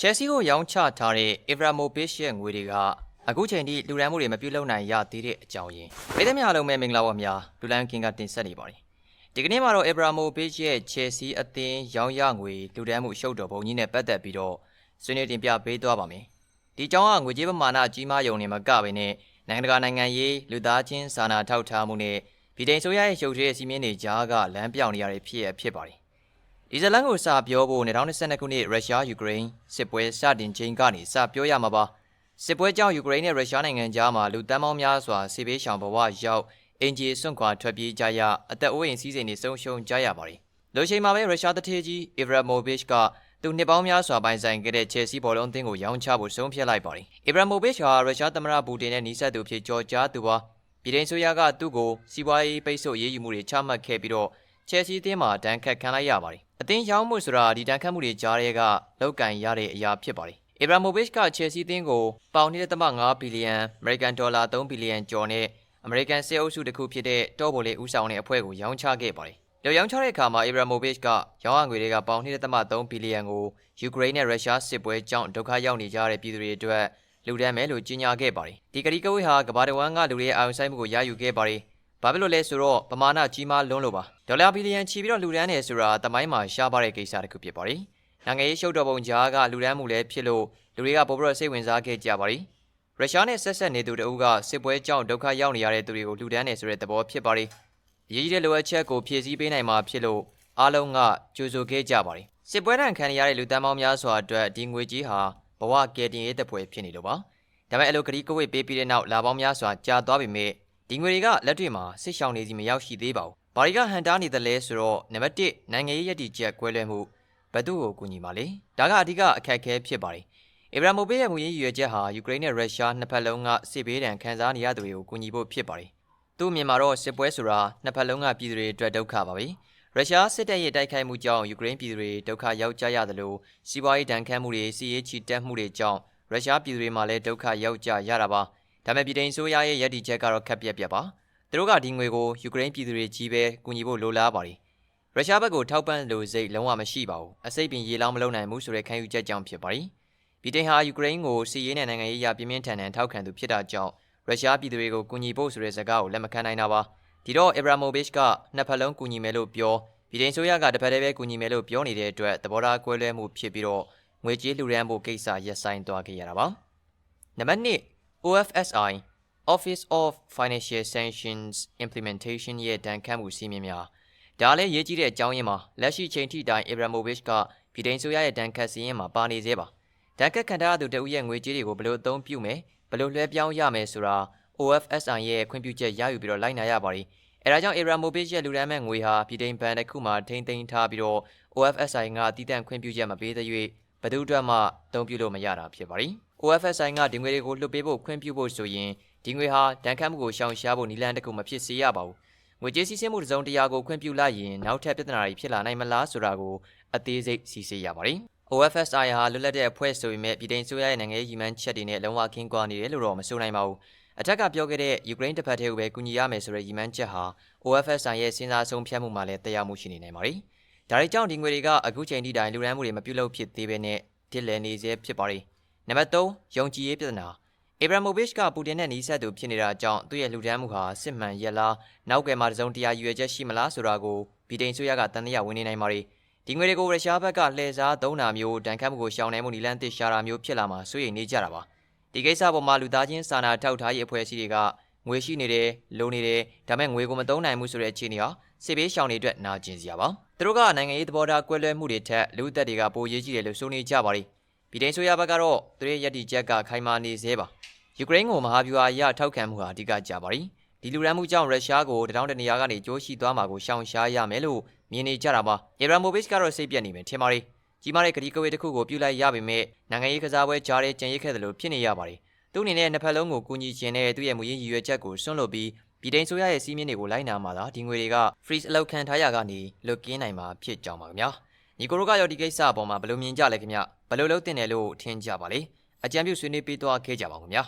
ချယ်ဆီကိုရောင်းချထားတဲ့ Ibrahimovic ရဲ့ငွေတွေကအခုချိန်ထိလူရန်မှုတွေမပြုလုပ်နိုင်ရသေးတဲ့အကြောင်းရင်းပြည်သူများအားလုံးပဲမင်္ဂလာပါများလူလန်ကင်ကတင်ဆက်နေပါတယ်ဒီကနေ့မှာတော့ Ibrahimovic ရဲ့ Chelsea အသင်းရောင်းရငွေလူဒန်းမှုရှုပ်တော်ပုံကြီးနဲ့ပတ်သက်ပြီးတော့ဆွေးနွေးတင်ပြပေးသွားပါမယ်ဒီအကြောင်းကငွေကြေးပမာဏကြီးမားယုံနေမှာကပဲနဲ့နိုင်ငံတကာနိုင်ငံရေးလူသားချင်းစာနာထောက်ထားမှုနဲ့ပြည်ထောင်စုရဲ့ရှုပ်ထွေးစီမင်းတွေကြားကလမ်းပြောင်နေရတဲ့ဖြစ်ရဖြစ်ပါတယ် ဒီဇလန်ကိုစပြောဖို့2022ခုနှစ်ရုရှားယူကရိန်းစစ်ပွဲစတင်ချိန်ကနေစပြောရမှာပါစစ်ပွဲကြောင့်ယူကရိန်းနဲ့ရုရှားနိုင်ငံကြားမှာလူတန်းပေါင်းများစွာစစ်ဘေးရှောင်ဘဝရောက်အင်ဂျီစွန့်ခွာထွက်ပြေးကြရအသက်အိုးအိမ်စီးစိမ်တွေဆုံးရှုံးကြရပါတယ်လူချိန်မှာပဲရုရှားတထေးကြီးအီဗရာမိုဗစ်ကသူနှစ်ပေါင်းများစွာပိုင်ဆိုင်ခဲ့တဲ့ချယ်ဆီဘောလုံးအသင်းကိုရောင်းချဖို့ဆုံးဖြတ်လိုက်ပါတယ်အီဗရာမိုဗစ်ဟာရုရှားသမ္မတပူတင်နဲ့နှိစက်သူဖြစ်ကြော်ကြားသူပါပြည်ထောင်စုရကသူ့ကိုစီးပွားရေးပိတ်ဆို့ရေးယူမှုတွေချမှတ်ခဲ့ပြီးတော့ချယ်ဆီအသင်းမှာတန်းခတ်ခံလိုက်ရပါတယ် အသင်းရောင်းမှုဆိုတာဒီတန်းခတ်မှုတွေကြားရဲကလောက်ကန်ရတဲ့အရာဖြစ်ပါတယ်အီဗရာမိုဗစ်ကချယ်ဆီအသင်းကိုပေါင်1.5ဘီလီယံအမေရိကန်ဒေါ်လာ3ဘီလီယံကျော်နဲ့အမေရိကန်စစ်အုပ်စုတစ်ခုဖြစ်တဲ့တောဘိုလေဦးဆောင်တဲ့အဖွဲ့ကိုရောင်းချခဲ့ပါတယ်။လော်ရောင်းချတဲ့အခါမှာအီဗရာမိုဗစ်ကရောင်းရငွေတွေကပေါင်1.3ဘီလီယံကိုယူကရိန်းနဲ့ရုရှားစစ်ပွဲကြောင့်ဒုက္ခရောက်နေကြတဲ့ပြည်သူတွေအတွက်လူဒန်းမယ်လို့ကြေညာခဲ့ပါတယ်။ဒီကတိကဝေးဟာကမ္ဘာတဝန်းကလူတွေရဲ့အာရုံစိုက်မှုကိုရယူခဲ့ပါတယ်။ ဘာဖြစ်လို့လဲဆိုတော့ပမာဏကြီးမားလွန်းလို့ပါ။ဒေါ်လာဘီလီယံချီပြီးတော့လူဒန်းတယ်ဆိုတာတမိုင်းမှာရှားပါတဲ့ကိစ္စတစ်ခုဖြစ်ပါတယ်။နိုင်ငံရေးရှုပ်တော်ပုံကြားကလူဒန်းမှုလည်းဖြစ်လို့လူတွေကပိုပြီးတော့စိတ်ဝင်စားခဲ့ကြပါတယ်။ရုရှားနဲ့ဆက်ဆက်နေသူတအုပ်ကစစ်ပွဲကြောင့်ဒုက္ခရောက်နေရတဲ့သူတွေကိုလူဒန်းတယ်ဆိုတဲ့သဘောဖြစ်ပါတယ်။အရေးကြီးတဲ့လိုအပ်ချက်ကိုဖြည့်ဆည်းပေးနိုင်မှာဖြစ်လို့အားလုံးကကြိုဆိုခဲ့ကြပါတယ်။စစ်ပွဲတန်ခံရတဲ့လူတန်းပေါင်းများစွာအတွက်ဒီငွေကြီးဟာဘဝကယ်တင်ရေးတပ်ဖွဲ့ဖြစ်နေလို့ပါ။ဒါပေမဲ့အလိုကတိကဝိတ်ပေးပြီးတဲ့နောက်လာပေါင်းများစွာကြာသွားပြီမဲ့ ဒီငွေတွေကလက်တွေ့မှာစစ်ရှောင်နေစီမရောက်ရှိသေးပါဘူး။ဘာတွေကဟန်တားနေသလဲဆိုတော့နံပါတ်1နိုင်ငံရေးရည်တည်ချက်ကွဲလွဲမှုဘယ်သူ့ကိုကူညီပါလဲ။ဒါကအဓိကအခက်အခဲဖြစ်ပါတယ်။အီဗရာမိုဗစ်ရဲ့မူရင်းရည်ရွယ်ချက်ဟာယူကရိန်းနဲ့ရုရှားနှစ်ဖက်လုံးကစစ်ဘေးဒဏ်ခံစားနေရသူတွေကိုကူညီဖို့ဖြစ်ပါတယ်။သူ့အမြင်မှာတော့စစ်ပွဲဆိုတာနှစ်ဖက်လုံးကပြည်သူတွေအတွက်ဒုက္ခပါပဲ။ရုရှားစစ်တပ်ရဲ့တိုက်ခိုက်မှုကြောင့်ယူကရိန်းပြည်သူတွေဒုက္ခရောက်ကြရသလိုစီးပွားရေးဒဏ်ခတ်မှုတွေစီးရေးချီတက်မှုတွေကြောင့်ရုရှားပြည်သူတွေမှာလည်းဒုက္ခရောက်ကြရတာပါ။ ဒါပေမဲ့ပြည်ထောင်စုရဲ့ရည်တည်ချက်ကတော့ခက်ပြက်ပြက်ပါ။သူတို့ကဒီငွေကိုယူကရိန်းပြည်သူတွေကြီးပဲကူညီဖို့လိုလားပါတယ်။ရုရှားဘက်ကိုထောက်ပံ့လို့စိတ်လုံးဝမရှိပါဘူး။အစိတ်ပင်ရေလောင်းမလုံးနိုင်ဘူးဆိုတဲ့ခံယူချက်ကြောင့်ဖြစ်ပါတယ်။ပြည်ထောင်ဟာယူကရိန်းကိုစီးရေးနဲ့နိုင်ငံရေးအရပြင်းပြင်းထန်ထန်ထောက်ခံသူဖြစ်တာကြောင့်ရုရှားပြည်သူတွေကိုကူညီဖို့ဆိုတဲ့စကားကိုလက်မခံနိုင်တာပါ။ဒီတော့အီဗရာမိုဗစ်ကနှစ်ဖက်လုံးကူညီမယ်လို့ပြောပြည်ထောင်ဆိုရကတစ်ဖက်တည်းပဲကူညီမယ်လို့ပြောနေတဲ့အတွက်သဘောထားကွဲလွဲမှုဖြစ်ပြီးတော့ငွေကြေးလှူဒန်းဖို့ကိစ္စရပ်ဆိုင်းသွားခဲ့ရတာပါ။နံပါတ်1 OFSI Office of Financial Sanctions Implementation ရဲ့တန်ခတ်မှုစီမင်းများဒါလည်းရေးကြီးတဲ့အကြောင်းရင်းမှာလက်ရှိချိန်ထိတိုင် Abramovich ကပြည်ထောင်စုရဲ့တန်ခတ်စီရင်မှာပါနေသေးပါတန်ခတ်ခံထားသူတဦးရဲ့ငွေကြေးတွေကိုဘယ်လိုအသုံးပြုမယ်ဘယ်လိုလွှဲပြောင်းရမယ်ဆိုတာ OFSI ရဲ့ခွင့်ပြုချက်ရယူပြီးတော့လိုက်နာရပါတယ်အဲဒါကြောင့် Abramovich ရဲ့လူဒန်းမဲ့ငွေဟာပြည်ထောင်ဘဏ်တစ်ခုမှာထိမ့်သိမ်းထားပြီးတော့ OFSI ကတည်တံ့ခွင့်ပြုချက်မပေးသေး၍ဘယ်သူအတွက်မှအသုံးပြုလို့မရတာဖြစ်ပါတယ် OFSI ကဒီငွေတွေကိုလွှတ်ပေးဖို့ခွင့်ပြုဖို့ဆိုရင်ဒီငွေဟာတန်ခတ်မှုကိုရှောင်ရှားဖို့နည်းလမ်းတစ်ခုမဖြစ်စေရပါဘူး။ငွေကြေးစည်းစိမ်မှုတစ်စုံတစ်ရာကိုခွင့်ပြုလိုက်ရင်နောက်ထပ်ပြဿနာတွေဖြစ်လာနိုင်မလားဆိုတာကိုအသေးစိတ်စီစစ်ရပါတယ်။ OFSI ဟာလွတ်လပ်တဲ့အဖွဲ့ဆိုပေမဲ့ပြည်ထောင်စုရဲ့နိုင်ငံရေးရည်မှန်းချက်တွေနဲ့လုံးဝကင်းကွာနေတယ်လို့တော့မဆိုနိုင်ပါဘူး။အထက်ကပြောခဲ့တဲ့ယူကရိန်းတစ်ဖက်တည်းကိုပဲကူညီရမယ်ဆိုတဲ့ရည်မှန်းချက်ဟာ OFSI ရဲ့စဉ်းစားဆုံးဖြတ်မှုမှာလည်းတရားမှုရှိနေနိုင်ပါတယ်။ဒါတွေကြောင့်ဒီငွေတွေကအခုချိန်ထိတိုင်လူရန်မှုတွေမပြုလုပ်ဖြစ်သေးဘဲနဲ့တစ်လည်နေစေဖြစ်ပါတယ်။ နံပါတ်3ယုံကြည်ရေးပြဿနာအီဗရာမိုဗစ်ကပူတင်နဲ့နီးစပ်သူဖြစ်နေတာကြောင့်သူ့ရဲ့လူဒန်းမှုဟာစစ်မှန်ရက်လားနောက်ကယ်မှာတစုံတရာရွေချက်ရှိမလားဆိုတာကိုဗီတိန်ဆိုရကတန်တရားဝင်နေနိုင်ပါ रे ဒီငွေတွေကိုရုရှားဘက်ကလှည့်စားသုံးတာမျိုးတန်ခတ်မှုကိုရှောင်နိုင်မှုနီလန်းတစ်ရှာတာမျိုးဖြစ်လာမှာစိုးရိမ်နေကြတာပါဒီကိစ္စပေါ်မှာလူသားချင်းစာနာထောက်ထားရေးအဖွဲ့အစည်းတွေကငွေရှိနေတယ်လုံနေတယ်ဒါပေမဲ့ငွေကိုမသုံးနိုင်ဘူးဆိုတဲ့အခြေအနေဟာစစ်ဘေးရှောင်တွေအတွက်နာကျင်စရာပါသူတို့ကနိုင်ငံရေးသဘောထားကွဲလွဲမှုတွေထက်လူသက်တွေကပိုရေးကြီးတယ်လို့ဆိုနေကြပါ रे ဗီတိန်ဆိုရဘက်ကတော့သူရဲ့ယက်တီချက်ကခိုင်မာနေသေးပါယူကရိန်းကိုမဟာဗျူဟာအရထောက်ခံမှုဟာအဓိကကြပါရီဒီလူရန်မှုကြောင့်ရုရှားကိုတထောင်တနေရာကနေကြိုးရှိသွားမှာကိုရှောင်ရှားရမယ်လို့မြင်နေကြတာပါယေရမိုဗစ်ကတော့စိတ်ပြက်နေမယ်ထင်ပါရီကြီးမားတဲ့ကတိကဝေးတစ်ခုကိုပြုလိုက်ရပေမဲ့နိုင်ငံရေးကစားပွဲကြားထဲကြံရိတ်ခဲ့တယ်လို့ဖြစ်နေရပါတယ်သူ့အနေနဲ့နှစ်ဖက်လုံးကိုကူညီခြင်းနဲ့သူ့ရဲ့မူရင်းရည်ရွယ်ချက်ကိုစွန့်လွတ်ပြီးပြည်တိုင်းဆိုရရဲ့စီးမြင့်တွေကိုလိုက်နာမှာသာဒီငွေတွေက freeze အလောက်ခံထားရကနေလွတ်ကင်းနိုင်မှာဖြစ်ကြောင်းပါခင်ဗျာ ညီကိုတို့ကရောဒီကိစ္စအပေါ်မှာဘယ်လိုမြင်ကြလဲခင်ဗျဘယ်လိုလုပ်တင်တယ်လို့ထင်ကြပါလဲအကြံပြုဆွေးနွေးပေးသွားခဲ့ကြပါဦးခင်ဗျာ